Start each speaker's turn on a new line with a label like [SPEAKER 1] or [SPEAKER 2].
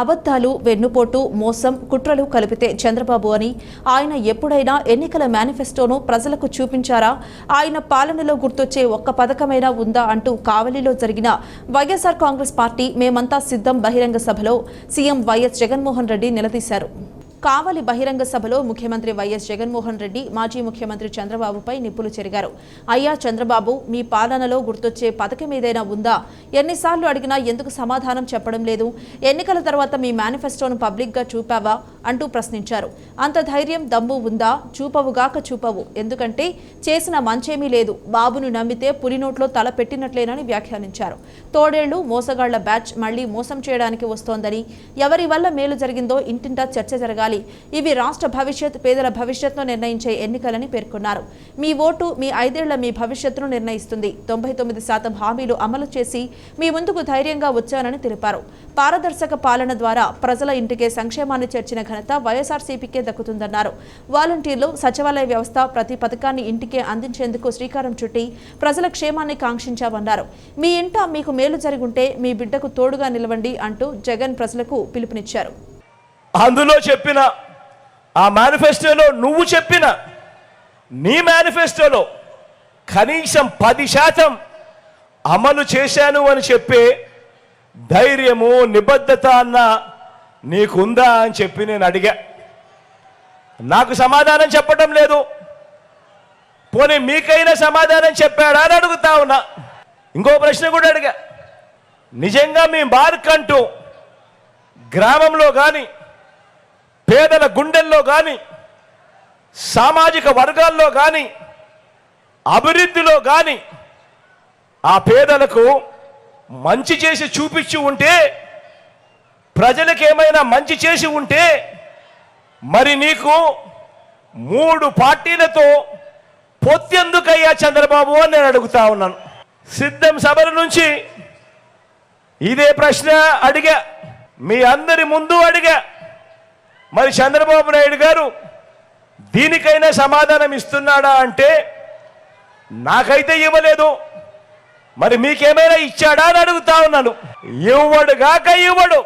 [SPEAKER 1] అబద్ధాలు వెన్నుపోటు మోసం కుట్రలు కలిపితే చంద్రబాబు అని. ఆయన ఎప్పుడైనా ఎన్నికల మేనిఫెస్టోను ప్రజలకు చూపించారా? ఆయన పాలనలో గుర్తొచ్చే ఒక్క పథకమైనా ఉందా అంటూ కావలిలో జరిగిన వైఎస్ఆర్ కాంగ్రెస్ పార్టీ మేమంతా సిద్ధం బహిరంగ సభలో సీఎం వైఎస్ జగన్మోహన్ రెడ్డి నిలదీశారు. కావలి బహిరంగ సభలో ముఖ్యమంత్రి వైఎస్ జగన్మోహన్ రెడ్డి మాజీ ముఖ్యమంత్రి చంద్రబాబుపై నిప్పులు చెరిగారు. అయ్యా చంద్రబాబు మీ పాలనలో గుర్తొచ్చే పథకం ఏదైనా ఉందా? ఎన్నిసార్లు అడిగినా ఎందుకు సమాధానం చెప్పడం లేదు? ఎన్నికల తర్వాత మీ మేనిఫెస్టోను పబ్లిక్గా చూపావా? అంటూ ప్రశ్నించారు. అంత ధైర్యం దమ్ము ఉందా? చూపవుగాక చూపవు. ఎందుకంటే చేసిన మంచేమీ లేదు. బాబును నమ్మితే పులినోట్లో తల పెట్టినట్లేనని వ్యాఖ్యానించారు. తోడేళ్ళు మోసగాళ్ళ బ్యాచ్ మళ్ళీ మోసం చేయడానికి వస్తోందని ఎవరి వల్ల మేలు జరిగిందో ఇంటింటా చర్చ జరగాలి ఇవి రాష్ట్ర భవిష్యత్ పేదల భవిష్యత్తును నిర్ణయించే ఎన్నికలని పేర్కొన్నారు. మీ ఓటు మీ ఐదేళ్ళ మీ భవిష్యత్తును నిర్ణయిస్తుంది. తొంభై తొమ్మిది శాతం హామీలు అమలు చేసి మీ ముందుకు ధైర్యంగా వచ్చానని తెలిపారు. పారదర్శక పాలన ద్వారా ప్రజల ఇంటికే సంక్షేమాన్ని చేర్చిన ఘనత వైఎస్ఆర్సీపీకే దక్కుతుందన్నారు. వాలంటీర్లు సచివాలయ వ్యవస్థ ప్రతి పథకాన్ని ఇంటికే అందించేందుకు శ్రీకారం చుట్టి ప్రజల క్షేమాన్ని కాంక్షించామన్నారు. మీ ఇంట మీకు మేలు జరుగుంటే మీ బిడ్డకు తోడుగా నిలవండి అంటూ జగన్ ప్రజలకు పిలుపునిచ్చారు.
[SPEAKER 2] అందులో చెప్పిన ఆ మేనిఫెస్టోలో నువ్వు చెప్పిన నీ మేనిఫెస్టోలో కనీసం పది శాతం అమలు చేశాను అని చెప్పే ధైర్యము నిబద్ధత అన్న నీకుందా అని చెప్పి నేను అడిగా. నాకు సమాధానం చెప్పటం లేదు. పోనీ మీకైనా సమాధానం చెప్పాడా అని అడుగుతా ఉన్నా. ఇంకో ప్రశ్న కూడా అడిగా. నిజంగా మీ మార్క్ అంటూ గ్రామంలో కానీ పేదల గుండెల్లో కానీ సామాజిక వర్గాల్లో కానీ అభివృద్ధిలో కానీ ఆ పేదలకు మంచి చేసి చూపించి ఉంటే ప్రజలకు ఏమైనా మంచి చేసి ఉంటే మరి నీకు మూడు పార్టీలతో పొత్తెందుకయ్యా చంద్రబాబు అని నేను అడుగుతా ఉన్నాను. సిద్ధం సభల నుంచి ఇదే ప్రశ్న అడిగా. మీ అందరి ముందు అడిగా. మరి చంద్రబాబు నాయుడు గారు దీనికైనా సమాధానం ఇస్తున్నాడా అంటే నాకైతే ఇవ్వలేదు. మరి మీకేమైనా ఇచ్చాడా అని అడుగుతా ఉన్నాను. ఇవ్వడు గాక ఇవ్వడు.